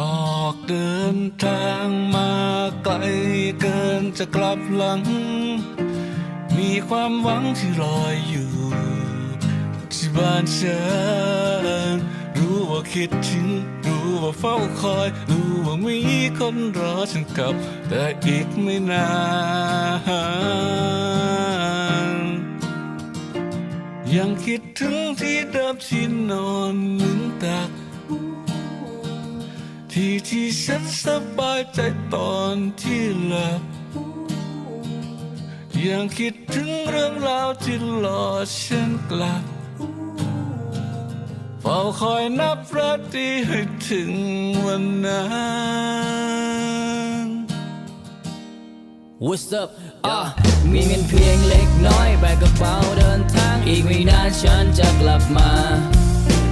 ออกเดินทางมาไกลเกินจะกลับหลัง มีความหวังที่รอยอยู่ ที่บ้านฉันรู้ว่าคิดถึง รู้ว่าเฝ้าคอย รู้ว่ามีคนรอฉันกลับ แต่อีกไม่นานยังคิดถึงที่เดิมที่นอนหนุนตัก ที่ที่ฉันสบายใจตอนที่หลับยังคิดถึงเรื่องราวที่หลอฉันกลับเฝ้าคอยนับราตรีให้ถึงวันนั้น What's up อะมีเงินเพียงเล็กน้อยแบกกระเป๋าเดินทาง อีกไม่นานฉันจะกลับมา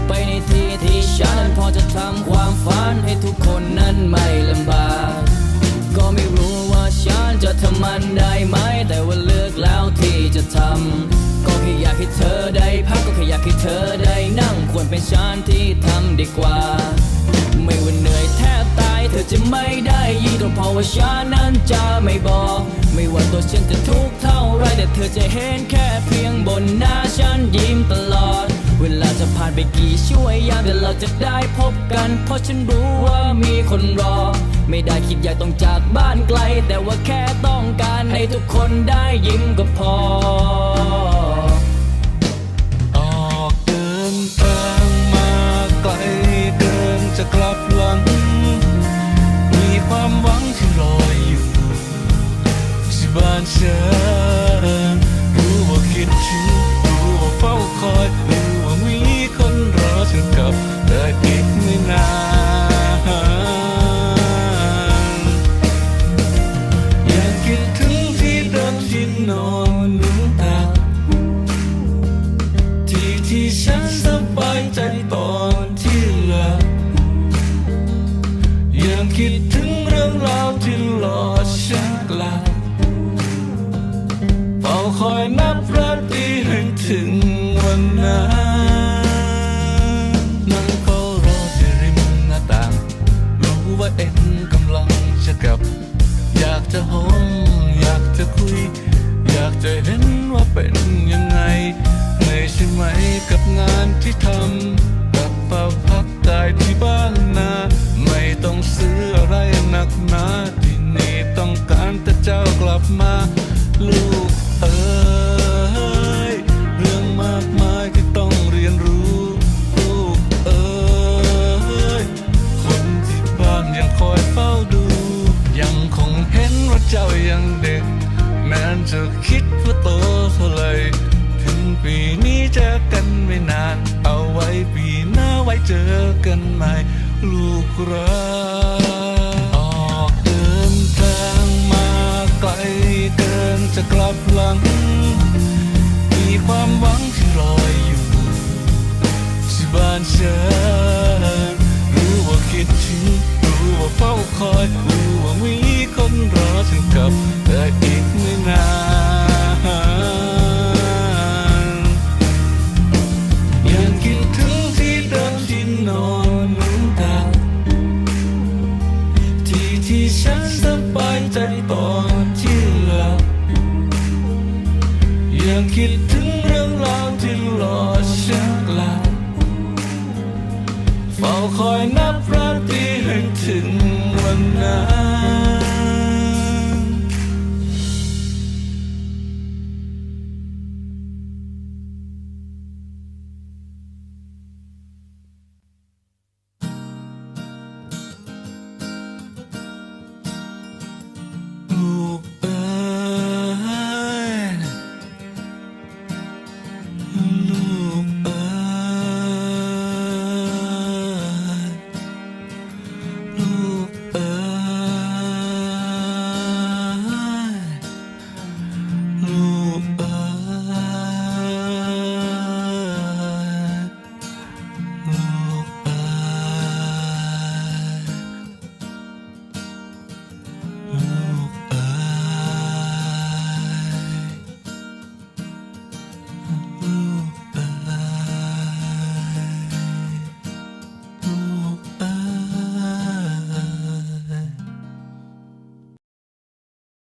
ไปในที่ที่ฉันพอากให้เธอได้นั่งควรเป็นฉันที่ทำดีกว่า ไม่ว่าเหนื่อยแทบตายเธอจะไม่ได้ยินก็เพราะว่าฉันนั้นจะไม่บอก ไม่ว่าตัวฉันจะทุกข์เท่าไรแต่เธอจะเห็นแค่เพียงบนหน้าฉันยิ้มตลอด เวลาจะผ่านไปกี่ช่วยยามแต่เราจะได้พบกัน เพราะฉันรู้ว่ามีคนรอ ไม่ได้คิดอยากต้องจากบ้านไกล แต่ว่าแค่ต้องการให้ทุกคนได้ยิ้มก็พอ นั่งเฝ้ารอที่ริมหน้าต่าง รู้ว่าเอ็นกำลังจะกลับ อยากจะหอมอยากจะคุย อยากจะเห็นว่าเป็นยังไงเหนื่อยใช่ไหมกับงานที่ทำกับมาพักกายที่บ้านนา ไม่ต้องซื้ออะไรหนักหนาที่นี่ต้องการแต่เจ้ากลับมา ลูก คิดว่าโตเท่าไรถึงปีนี้เจอกันไม่นาน เอาไว้ปีหน้าไว้เจอกันใหม่ ลูกรักออกเดินทางมาไกลเกินจะกลับหลัง มีความหวังที่รออยู่ที่บ้านฉันรู้ว่าคิดถึงรู้ว่าเฝ้าคอยรู้ว่ามีคนรอฉันกลับแต่อีกไม่นาน ฉันสบายใจตอนที่หลับยังคิดถึงเรื่องราวที่หลอกฉันกลับเฝ้าคอยนะ